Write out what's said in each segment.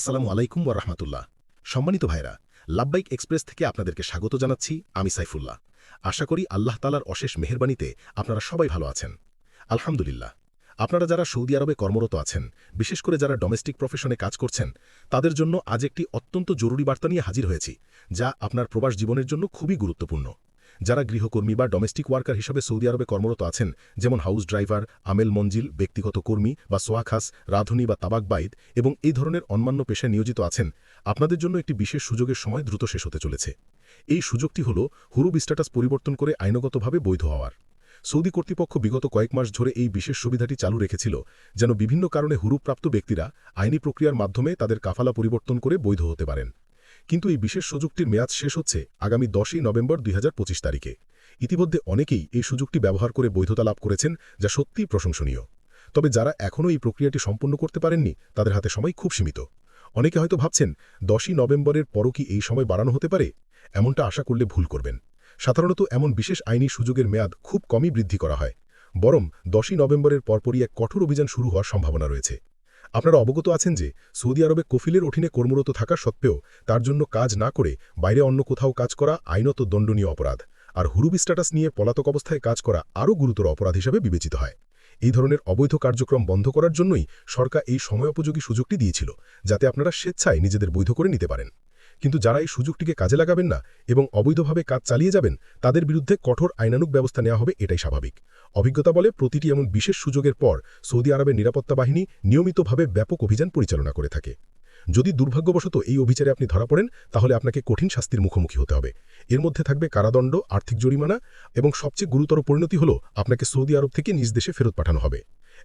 আসসালামু আলাইকুম ওয়া রাহমাতুল্লাহ। সম্মানিত ভাইরা লাব্বাইক এক্সপ্রেস থেকে আপনাদেরকে স্বাগত জানাচ্ছি, আমি সাইফুল্লাহ। আশা করি আল্লাহ তালার অশেষ মেহরবানিতে আপনারা সবাই ভালো আছেন। আলহামদুলিল্লাহ, আপনারা যারা সৌদি আরবে কর্মরত আছেন, বিশেষ করে যারা ডোমেস্টিক প্রফেশনে কাজ করছেন, তাদের জন্য আজ একটি অত্যন্ত জরুরি বার্তা নিয়ে হাজির হয়েছি, যা আপনার প্রবাস জীবনের জন্য খুবই গুরুত্বপূর্ণ। যারা গৃহকর্মী বা ডোমেস্টিক ওয়ার্কার হিসেবে সৌদি আরবে কর্মরত আছেন, যেমন হাউস ড্রাইভার আমেল মঞ্জিল, ব্যক্তিগত কর্মী বা সোয়াখাস রাধুনী বা তাবাকবাইদ এবং এই ধরনের অন্যান্য পেশায় নিয়োজিত আছেন, আপনাদের জন্য একটি বিশেষ সুযোগের সময় দ্রুত শেষ হতে চলেছে। এই সুযোগটি হল হুরুব স্ট্যাটাস পরিবর্তন করে আইনগতভাবে বৈধ হওয়ার। সৌদি কর্তৃপক্ষ বিগত কয়েক মাস ধরে এই বিশেষ সুবিধাটি চালু রেখেছিল, যেন বিভিন্ন কারণে হুরুপ্রাপ্ত ব্যক্তিরা আইনি প্রক্রিয়ার মাধ্যমে তাদের কাফালা পরিবর্তন করে বৈধ হতে পারেন। কিন্তু এই বিশেষ সুযোগটির মেয়াদ শেষ হচ্ছে আগামী দশই নভেম্বর দুই হাজার পঁচিশ তারিখে। ইতিমধ্যে অনেকেই এই সুযোগটি ব্যবহার করে বৈধতা লাভ করেছেন, যা সত্যিই প্রশংসনীয়। তবে যারা এখনও এই প্রক্রিয়াটি সম্পন্ন করতে পারেননি, তাদের হাতে সময় খুব সীমিত। অনেকে হয়তো ভাবছেন, দশই নভেম্বরের পরও কি এই সময় বাড়ানো হতে পারে? এমনটা আশা করলে ভুল করবেন। সাধারণত এমন বিশেষ আইনি সুযোগের মেয়াদ খুব কমই বৃদ্ধি করা হয়। বরং দশই নভেম্বরের পরপরই এক কঠোর অভিযান শুরু হওয়ার সম্ভাবনা রয়েছে। আপনারা অবগত আছেন যে সৌদি আরবে কফিলের অধীনে কর্মরত থাকা সত্ত্বেও তার জন্য কাজ না করে বাইরে অন্য কোথাও কাজ করা আইনত দণ্ডনীয় অপরাধ। আর হুরুবি স্ট্যাটাস নিয়ে পলাতক অবস্থায় কাজ করা আরও গুরুতর অপরাধ হিসাবে বিবেচিত হয়। এই ধরনের অবৈধ কার্যক্রম বন্ধ করার জন্যই সরকার এই সময়োপযোগী সুযোগটি দিয়েছিল, যাতে আপনারা স্বেচ্ছায় নিজেদের বৈধ করে নিতে পারেন। কিন্তু যারা এই সুযোগটিকে কাজে লাগাবেন না এবং অবৈধভাবে কাজ চালিয়ে যাবেন, তাদের বিরুদ্ধে কঠোর আইনানুক ব্যবস্থা নেওয়া হবে, এটাই স্বাভাবিক। অভিজ্ঞতা বলে প্রতিটি এমন বিশেষ সুযোগের পর সৌদি আরবের নিরাপত্তা বাহিনী নিয়মিতভাবে ব্যাপক অভিযান পরিচালনা করে থাকে। যদি দুর্ভাগ্যবশত এই অভিচারে আপনি ধরা পড়েন, তাহলে আপনাকে কঠিন শাস্তির মুখোমুখি হতে হবে। এর মধ্যে থাকবে কারাদণ্ড, আর্থিক জরিমানা এবং সবচেয়ে গুরুতর পরিণতি হল আপনাকে সৌদি আরব থেকে নিজ দেশে ফেরত পাঠানো হবে।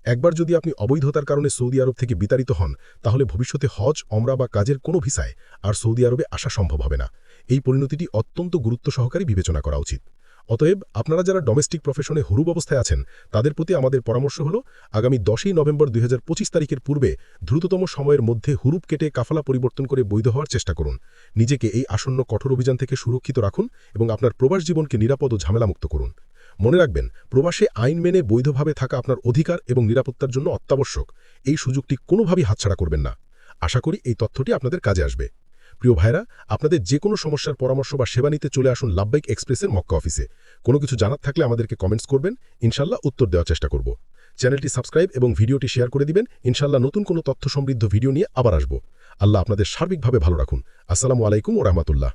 একবার যদি আপনি অবৈধতার কারণে সৌদি আরব থেকে বিতাড়িত হন, তাহলে ভবিষ্যতে হজ অমরা বা কাজের কোনো ভিসায় আর সৌদি আরবে আসা সম্ভব হবে না। এই পরিণতিটি অত্যন্ত গুরুত্ব সহকারে বিবেচনা করা উচিত। অতএব আপনারা যারা ডোমেস্টিক প্রফেশনে হুরুব অবস্থায় আছেন, তাদের প্রতি আমাদের পরামর্শ হল, আগামী দশই নভেম্বর দুই হাজার পঁচিশ তারিখের পূর্বে দ্রুততম সময়ের মধ্যে হুরুপ কেটে কাফালা পরিবর্তন করে বৈধ হওয়ার চেষ্টা করুন। নিজেকে এই আসন্ন কঠোর অভিযান থেকে সুরক্ষিত রাখুন এবং আপনার প্রবাস জীবনকে নিরাপদ ও ঝামেলামুক্ত করুন। মনে রাখবেন, প্রবাসে আইন মেনে বৈধভাবে থাকা আপনার অধিকার এবং নিরাপত্তার জন্য অত্যাবশ্যক। এই সুযোগটি কোনোভাবেই হাতছাড়া করবেন না। আশা করি এই তথ্যটি আপনাদের কাজে আসবে। প্রিয় ভাইরা আপনাদের যে কোনো সমস্যার পরামর্শ বা সেবা নিতে চলে আসুন লাভবাইক এক্সপ্রেসের মক্কা অফিসে। কোনো কিছু জানার থাকলে আমাদেরকে কমেন্টস করবেন, ইনশাল্লাহ উত্তর দেওয়ার চেষ্টা করব। চ্যানেলটি সাবস্ক্রাইব এবং ভিডিওটি শেয়ার করে দিবেন, ইনশাল্লাহ নতুন কোনো তথ্য সমৃদ্ধ ভিডিও নিয়ে আবার আসব। আল্লাহ আপনাদের সার্বিকভাবে ভালো রাখুন। আসসালামু আলাইকুম ও রহমতুল্লাহ।